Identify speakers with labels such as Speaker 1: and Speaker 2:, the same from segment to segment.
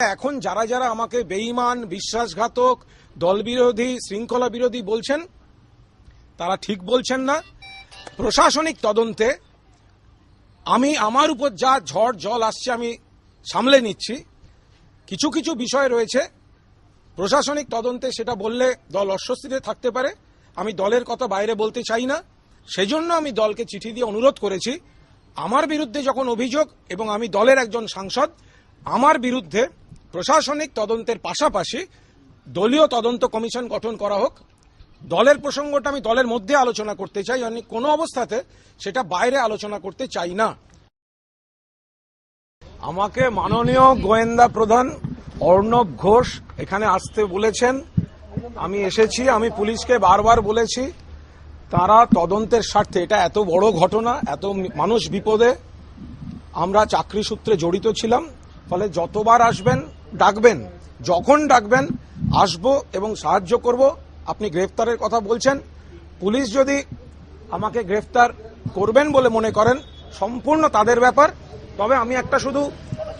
Speaker 1: এখন যারা যারা আমাকে বেঈমান, বিশ্বাসঘাতক, দলবিরোধী শৃঙ্খলা বিরোধী বলছেন, তারা ঠিক বলছেন না। প্রশাসনিক তদন্তে আমি আমার উপর যা ঝড় জল আসছে আমি সামলে নিচ্ছি। কিছু কিছু বিষয় রয়েছে। প্রশাসনিক তদন্তে সেটা বললে দল অস্বস্তিতে থাকতে পারে। আমি দলের কথা বাইরে বলতে চাই না। সেজন্য আমি দলকে চিঠি দিয়ে অনুরোধ করেছি। আমার বিরুদ্ধে যখন অভিযোগ এবং আমি দলের একজন সাংসদ, আমার বিরুদ্ধে প্রশাসনিক তদন্তের পাশাপাশি দলীয় তদন্ত কমিশন গঠন করা হোক। দলের প্রসঙ্গটা আমি দলের মধ্যে আলোচনা করতে চাই, আমি কোনো অবস্থাতে সেটা বাইরে আলোচনা করতে চাই না। আমাকে মাননীয় গোয়েন্দা প্রধান অর্ণব ঘোষ এখানে আসতে বলেছেন। আমি এসেছি, আমি পুলিশকে বারবার বলেছি, তারা তদন্তের স্বার্থে, এটা এত বড় ঘটনা, এত মানুষ বিপদে। আমরা চাকরি সূত্রে জড়িত ছিলাম, ফলে যতবার আসবেন ডাকবেন যখন ডাকবেন আসব এবং সাহায্য করব। আপনি গ্রেফতারের কথা বলছেন। পুলিশ যদি আমাকে গ্রেফতার করবেন বলে মনে করেন সম্পূর্ণ তাদের ব্যাপার। তবে আমি একটা শুধু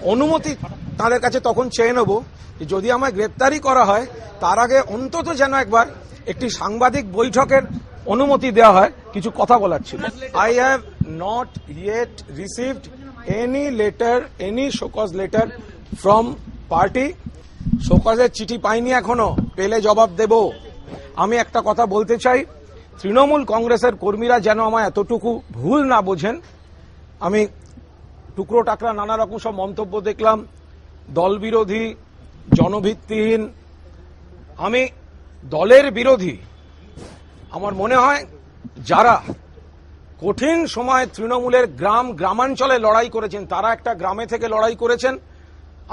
Speaker 1: অনুমতি তাদের কাছে তখন চেয়ে নেব যদি আমায় গ্রেপ্তারই করা হয় তার আগে অন্তত যেন একবার একটি সাংবাদিক বৈঠকের অনুমতি দেওয়া হয়। কিছু কথা বলার ছিল। I have not yet received any letter any show cause letter from party? শোকজের চিঠি পাইনি এখনও। পেলে জবাব দেব। আমি একটা কথা বলতে চাই। তৃণমূল কংগ্রেসের কর্মীরা যেন আমায় এতটুকু ভুল না বোঝেন। আমি টুকরো টাকরা নানা রকম সব মন্তব্য দেখলাম। দল বিরোধী, জনভিত্তিহীন। আমি দলের বিরোধী। আমার মনে হয় যারা কঠিন সময় তৃণমূলের গ্রাম, গ্রামাঞ্চলে লড়াই করেছেন, তারা একটা গ্রামে থেকে লড়াই করেছেন।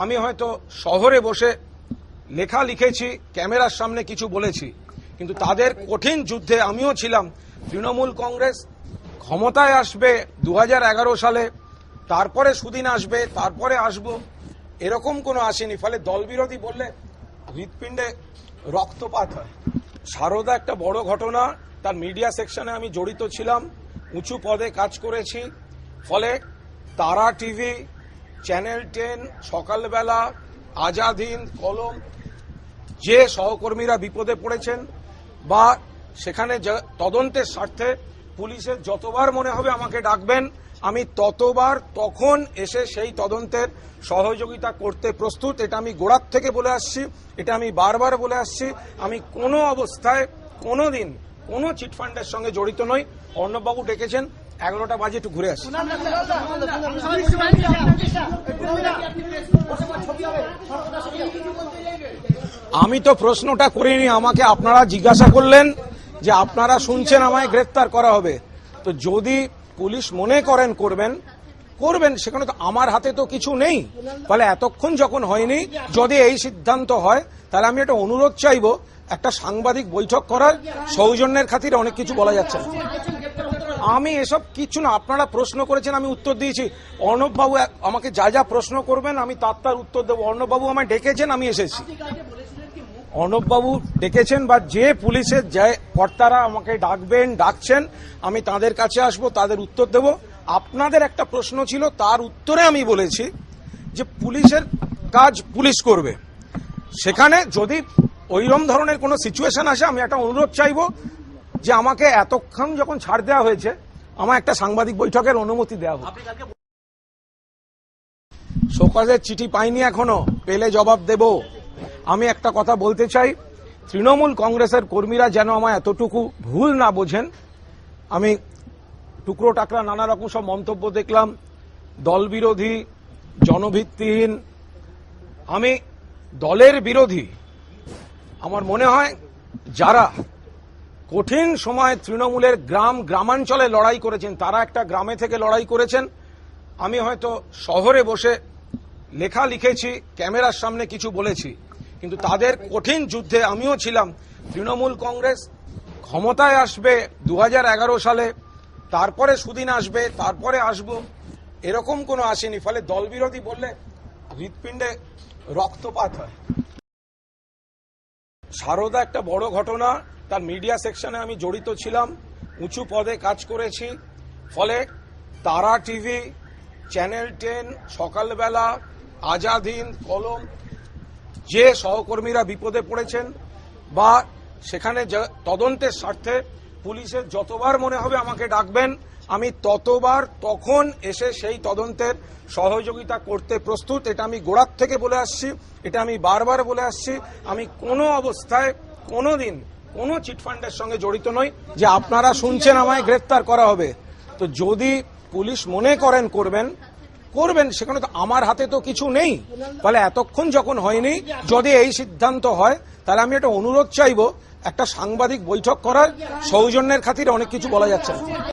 Speaker 1: আমি হয়তো শহরে বসে লেখা লিখেছি, ক্যামেরার সামনে কিছু বলেছি, কিন্তু তাদের কঠিন যুদ্ধে আমিও ছিলাম। তৃণমূল কংগ্রেস ক্ষমতায় আসবে দু হাজার এগারো সালে, তারপরে সুদিন আসবে, তারপরে আসব, এরকম কোনো আসেনি। ফলে দলবিরোধী বললে হৃৎপিণ্ডে রক্তপাত হয়। সারদা একটা বড় ঘটনা, তার মিডিয়া সেকশনে আমি জড়িত ছিলাম, উঁচু পদে কাজ করেছি, ফলে তারা টিভি চ্যানেল টেন সকালবেলা, আজাদিন, কলম, যে সহকর্মীরা বিপদে পড়েছেন বা সেখানে তদন্তের স্বার্থে পুলিশের যতবার মনে হবে আমাকে ডাকবেন, আমি ততবার তখন এসে সেই তদন্তের সহযোগিতা করতে প্রস্তুত। এটা আমি গোড়ার থেকে বলে আসছি, এটা আমি বারবার বলে আসছি। আমি কোনো অবস্থায় কোনো দিন কোনো চিটফান্ডের সঙ্গে জড়িত নই। অর্ণববাবু ডেকেছেন এগারোটা বাজে একটু ঘুরে আসি। আমি তো প্রশ্নটা করিনি আমাকে আপনারা জিজ্ঞাসা করলেন যে আপনারা শুনছেন আমায় গ্রেফতার করা হবে। তো যদি পুলিশ মনে করেন করবেন করবেন সেখানে তো আমার হাতে তো কিছু নেই। ফলে এতক্ষণ যখন হয়নি যদি এই সিদ্ধান্ত হয় তাহলে আমি একটা অনুরোধ চাইব একটা সাংবাদিক বৈঠক করার সৌজন্যের খাতিরে অনেক কিছু বলা যাচ্ছে না। আমি এসব কিছু না আপনারা প্রশ্ন করেছেন আমি উত্তর দিয়েছি। অর্ণববাবু আমাকে যা যা প্রশ্ন করবেন আমি তার তার উত্তর দেবো। অর্ণববাবু আমায় ডেকেছেন আমি এসেছি। অর্ণববাবু ডেকেছেন বা যে পুলিশের যে কর্তারা আমাকে ডাকবেন ডাকছেন আমি তাদের কাছে আসব তাদের উত্তর দেব। আপনাদের একটা প্রশ্ন ছিল তার উত্তরে আমি বলেছি যে পুলিশের কাজ পুলিশ করবে। সেখানে যদি ওইরকম ধরনের কোনো সিচুয়েশন আসে আমি একটা অনুরোধ চাইব যে আমাকে এতক্ষণ যখন ছাড় দেওয়া হয়েছে আমার একটা সাংবাদিক বৈঠকের অনুমতি দেওয়া হোক। শোকজের চিঠি পাইনি এখনও পেলে জবাব দেব। আমি একটা কথা বলতে চাই তৃণমূল কংগ্রেসের কর্মীরা যেন আমার এতটুকু ভুল না বোঝেন। আমি টুকরো টাকরা নানা রকম সব মন্তব্য দেখলাম দল বিরোধী জনভিত্তিহীন। আমি দলের বিরোধী। আমার মনে হয় যারা কঠিন সময় তৃণমূলের গ্রাম, গ্রামাঞ্চলে লড়াই করেছেন। তারা একটা গ্রামে থেকে লড়াই করেছেন। আমি হয়তো শহরে বসে লেখা লিখেছি, ক্যামেরার সামনে কিছু বলেছি, কিন্তু তাদের কঠিন যুদ্ধে আমিও ছিলাম। তৃণমূল কংগ্রেস ক্ষমতায় আসবে দু হাজার এগারো সালে, তারপরে সুদিন আসবে, তারপরে আসব। এরকম কোনো আসেনি, ফলে দল বিরোধী বললে হৃৎপিণ্ডে রক্তপাত হয়। সারদা একটা বড় ঘটনা। তার মিডিয়া সেকশনে আমি জড়িত ছিলাম। উঁচু পদে কাজ করেছি। ফলে তারা টিভি চ্যানেল টেন সকালবেলা, আজাদিন, কলম, যে সহকর্মীরা বিপদে পড়েছেন বা সেখানে তদন্তের স্বার্থে পুলিশের যতবার মনে হবে আমাকে ডাকবেন, আমি ততবার তখন এসে সেই তদন্তের সহযোগিতা করতে প্রস্তুত। এটা আমি গোড়ার থেকে বলে আসছি, এটা আমি বারবার বলে আসছি। আমি কোনো অবস্থায় কোনো দিন কোনো চিটফান্ডের সঙ্গে জড়িত নই যে আপনারা শুনছেন আমায় গ্রেফতার করা হবে। তো যদি পুলিশ মনে করেন করবেন করবেন, সেখানে তো আমার হাতে তো কিছু নেই। তাহলে এতক্ষণ যখন হয়নি, যদি এই সিদ্ধান্ত হয়, তাহলে আমি একটা অনুরোধ চাইব একটা সাংবাদিক বৈঠক করার সৌজন্যের খাতিরে অনেক কিছু বলা যাচ্ছে